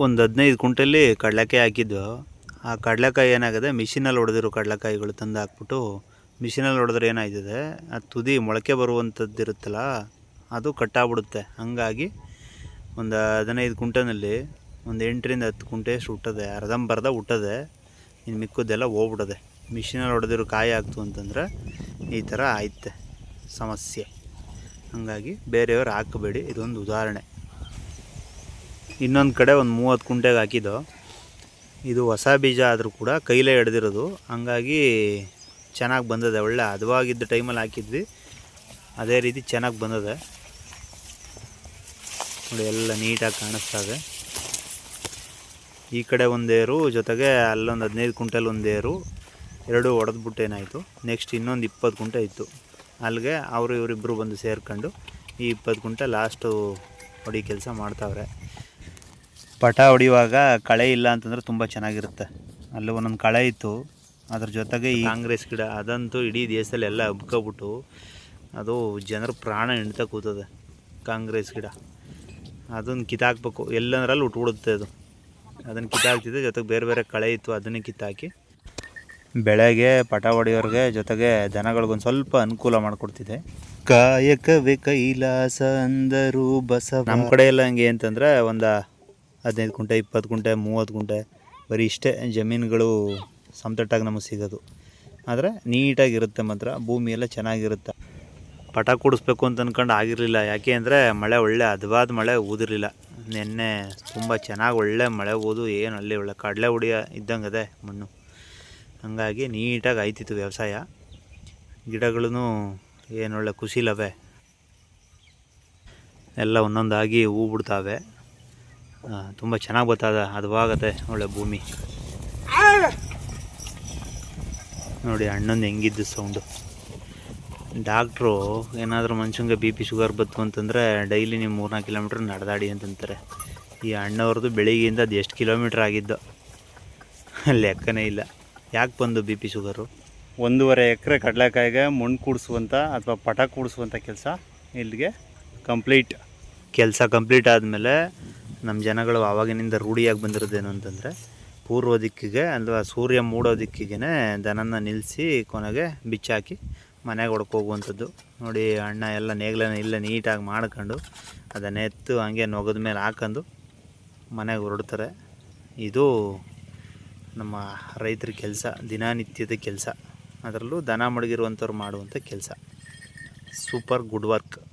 ಒಂದು ಹದಿನೈದು ಕುಂಟಲ್ಲಿ ಕಡಲೆಕಾಯಿ ಹಾಕಿದ್ದು. ಆ ಕಡಲೆಕಾಯಿ ಏನಾಗಿದೆ? ಮಿಷಿನಲ್ಲಿ ಹೊಡೆದಿರೋ ಕಡಲೆಕಾಯಿಗಳು ತಂದು ಹಾಕ್ಬಿಟ್ಟು ಮಿಷಿನಲ್ಲಿ ಹೊಡೆದ್ರೆ ಏನಾಯ್ತದೆ? ಆ ತುದಿ ಮೊಳಕೆ ಬರುವಂಥದ್ದು ಇರುತ್ತಲ್ಲ, ಅದು ಕಟ್ಟಾಗ್ಬಿಡುತ್ತೆ. ಹಂಗಾಗಿ ಒಂದು ಹದಿನೈದು ಕುಂಟನಲ್ಲಿ ಒಂದು ಎಂಟರಿಂದ ಹತ್ತು ಕುಂಟೆ ಅಷ್ಟು ಹುಟ್ಟದೆ. ಅರ್ಧಂಬರ್ಧ ಹುಟ್ಟದೆ. ಇನ್ನು ಮಿಕ್ಕದ್ದೆಲ್ಲ ಹೋಗ್ಬಿಡದೆ ಮಿಷಿನಲ್ಲಿ ಹೊಡೆದಿರೋ ಕಾಯಿ ಆಗ್ತು ಅಂತಂದ್ರೆ ಈ ಥರ ಆಯ್ತೆ ಸಮಸ್ಯೆ. ಹಾಗಾಗಿ ಬೇರೆಯವ್ರು ಹಾಕಬೇಡಿ. ಇದೊಂದು ಉದಾಹರಣೆ. ಇನ್ನೊಂದು ಕಡೆ ಒಂದು ಮೂವತ್ತು ಕುಂಟೆಗೆ ಹಾಕಿದ್ದು. ಇದು ಹೊಸ ಬೀಜ ಆದರೂ ಕೂಡ ಕೈಲೇ ಹಿಡ್ದಿರೋದು ಹಂಗಾಗಿ ಚೆನ್ನಾಗಿ ಬಂದದೆ. ಒಳ್ಳೆ ಹದವಾಗಿದ್ದ ಟೈಮಲ್ಲಿ ಹಾಕಿದ್ವಿ. ಅದೇ ರೀತಿ ಚೆನ್ನಾಗಿ ಬಂದದೆ. ನೋಡಿ, ಎಲ್ಲ ನೀಟಾಗಿ ಕಾಣಿಸ್ತದೆ ಈ ಕಡೆ ಒಂದೇರು ಜೊತೆಗೆ ಅಲ್ಲೊಂದು ಹದಿನೈದು ಕುಂಟಲ್ ಒಂದೇರು ಎರಡು ಹೊಡೆದ್ಬಿಟ್ಟೇನಾಯಿತು ನೆಕ್ಸ್ಟ್ ಇನ್ನೊಂದು ಇಪ್ಪತ್ತು ಕುಂಟೆ ಇತ್ತು. ಅಲ್ಲಿಗೆ ಅವರು ಇವರಿಬ್ಬರು ಬಂದು ಸೇರ್ಕೊಂಡು ಈ ಇಪ್ಪತ್ತು ಕುಂಟೆ ಲಾಸ್ಟು ಹೊಡಿ ಕೆಲಸ ಮಾಡ್ತಾವ್ರೆ. ಪಟ ಹೊಡಿಯುವಾಗ ಕಳೆ ಇಲ್ಲ ಅಂತಂದ್ರೆ ತುಂಬ ಚೆನ್ನಾಗಿರುತ್ತೆ. ಅಲ್ಲಿ ಒಂದೊಂದು ಕಳೆ ಇತ್ತು. ಅದ್ರ ಜೊತೆಗೆ ಈ ಕಾಂಗ್ರೆಸ್ ಗಿಡ ಅದಂತೂ ಇಡೀ ದೇಶದಲ್ಲಿ ಎಲ್ಲ ಹಬ್ಕೊಬಿಟ್ಟು ಅದು ಜನರ ಪ್ರಾಣ ಎಣ್ತಾ ಕೂತದೆ ಕಾಂಗ್ರೆಸ್ ಗಿಡ. ಅದನ್ನು ಕಿತ್ತಾಕ್ಬೇಕು. ಎಲ್ಲಂದ್ರಲ್ಲಿ ಉಟ್ಬಿಡುತ್ತೆ ಅದು. ಅದನ್ನು ಕಿತ್ತಾಕ್ತಿದ್ದೆ ಜೊತೆಗೆ ಬೇರೆ ಬೇರೆ ಕಳೆ ಇತ್ತು ಅದನ್ನೇ ಕಿತ್ತಾಕಿ ಬೆಳೆಗೆ ಪಟ ಹೊಡೆಯೋರಿಗೆ ಜೊತೆಗೆ ದನಗಳಿಗೊಂದು ಸ್ವಲ್ಪ ಅನುಕೂಲ ಮಾಡಿಕೊಡ್ತಿದೆ ಕಾಯಕವೇ ಕೈಲಾಸ ಅಂದರು ಬಸವ. ನಮ್ಮ ಕಡೆ ಎಲ್ಲ ಹಂಗೆ ಅಂತಂದ್ರೆ ಒಂದು ಹದಿನೈದು ಕುಂಟೆ ಇಪ್ಪತ್ತು ಕುಂಟೆ ಮೂವತ್ತು ಕುಂಟೆ ಬರೀ ಇಷ್ಟೇ ಜಮೀನುಗಳು ಸಮತಟ್ಟಾಗಿ ನಮಗೆ ಸಿಗೋದು. ಆದರೆ ನೀಟಾಗಿರುತ್ತೆ ಮಾತ್ರ ಭೂಮಿ ಎಲ್ಲ ಚೆನ್ನಾಗಿರುತ್ತೆ. ಪಟ ಕೂಡಿಸ್ಬೇಕು ಅಂತ ಅಂದ್ಕೊಂಡು ಆಗಿರಲಿಲ್ಲ. ಯಾಕೆ ಅಂದರೆ ಮಳೆ ಒಳ್ಳೆ ಹದವಾದ ಮಳೆ ಊದಿರಲಿಲ್ಲ. ನಿನ್ನೆ ತುಂಬ ಚೆನ್ನಾಗಿ ಒಳ್ಳೆ ಮಳೆ ಓದು ಏನು ಅಲ್ಲಿ ಒಳ್ಳೆ ಕಡಲೆ ಹುಡಿಯ ಇದ್ದಂಗೆ ಅದೇ ಮಣ್ಣು. ಹಾಗಾಗಿ ನೀಟಾಗಿ ಆಯ್ತಿತ್ತು ವ್ಯವಸಾಯ. ಗಿಡಗಳೂ ಒಳ್ಳೆ ಖುಷಿಲವೆ ಎಲ್ಲ ಒಂದೊಂದಾಗಿ ಹೂ ಬಿಡ್ತಾವೆ. ತುಂಬ ಚೆನ್ನಾಗಿ ಬರ್ತದೆ ಆಗುತ್ತೆ ಒಳ್ಳೆ ಭೂಮಿ. ನೋಡಿ ಹಣ್ಣೊಂದು ಹೆಂಗಿದ್ದು ಸೌಂಡು ಡಾಕ್ಟ್ರು ಏನಾದರೂ ಮನುಷ್ಯಂಗೆ ಬಿ ಪಿ ಶುಗರ್ ಬಂತು ಅಂತಂದರೆ ಡೈಲಿ ನೀವು ಮೂರ್ನಾಲ್ಕು ಕಿಲೋಮೀಟ್ರ್ ನಡೆದಾಡಿ ಅಂತಂತಾರೆ. ಈ ಅಣ್ಣವ್ರದ್ದು ಬೆಳಿಗ್ಗೆಯಿಂದ ಅದು ಎಷ್ಟು ಕಿಲೋಮೀಟ್ರ್ ಆಗಿದ್ದು? ಲೆಕ್ಕನೇ ಇಲ್ಲ. ಯಾಕೆ ಬಂದು ಬಿ ಪಿ ಶುಗರು ಒಂದೂವರೆ ಎಕರೆ ಕಡಲೆಕಾಯಿಗೆ ಮಣ್ಣು ಕೂಡಿಸುವಂಥ ಅಥವಾ ಪಟ ಕೂಡಿಸುವಂಥ ಕೆಲಸ ಇಲ್ಲಿಗೆ ಕಂಪ್ಲೀಟ್ ಕೆಲಸ ಕಂಪ್ಲೀಟ್ ಆದಮೇಲೆ ನಮ್ಮ ಜನಗಳು ಆವಾಗಿನಿಂದ ರೂಢಿಯಾಗಿ ಬಂದಿರೋದೇನು ಅಂತಂದರೆ, ಪೂರ್ವ ದಿಕ್ಕಿಗೆ ಅಥವಾ ಸೂರ್ಯ ಮೂಡೋ ದಿಕ್ಕಿಗೆ ದನನ ನಿಲ್ಲಿಸಿ ಕೊನೆಗೆ ಬಿಚ್ಚಾಕಿ ಮನೆಗೆ ಹೊಡ್ಕೋಗುವಂಥದ್ದು ನೋಡಿ ಅಣ್ಣ ಎಲ್ಲ ನೇಗ್ಲನ್ನ ಇಲ್ಲ ನೀಟಾಗಿ ಮಾಡ್ಕೊಂಡು ಅದನ್ನ ಎತ್ತು ಹಂಗೆ ನೊಗದ ಮೇಲೆ ಹಾಕೊಂಡು ಮನೆಗೆ ಹೊರಡ್ತಾರೆ. ಇದು ನಮ್ಮ ರೈತರ ಕೆಲಸ, ದಿನನಿತ್ಯದ ಕೆಲಸ. ಅದರಲ್ಲೂ ದನ ಮಡಗಿರುವಂಥವ್ರು ಮಾಡುವಂಥ ಕೆಲಸ. Super good work.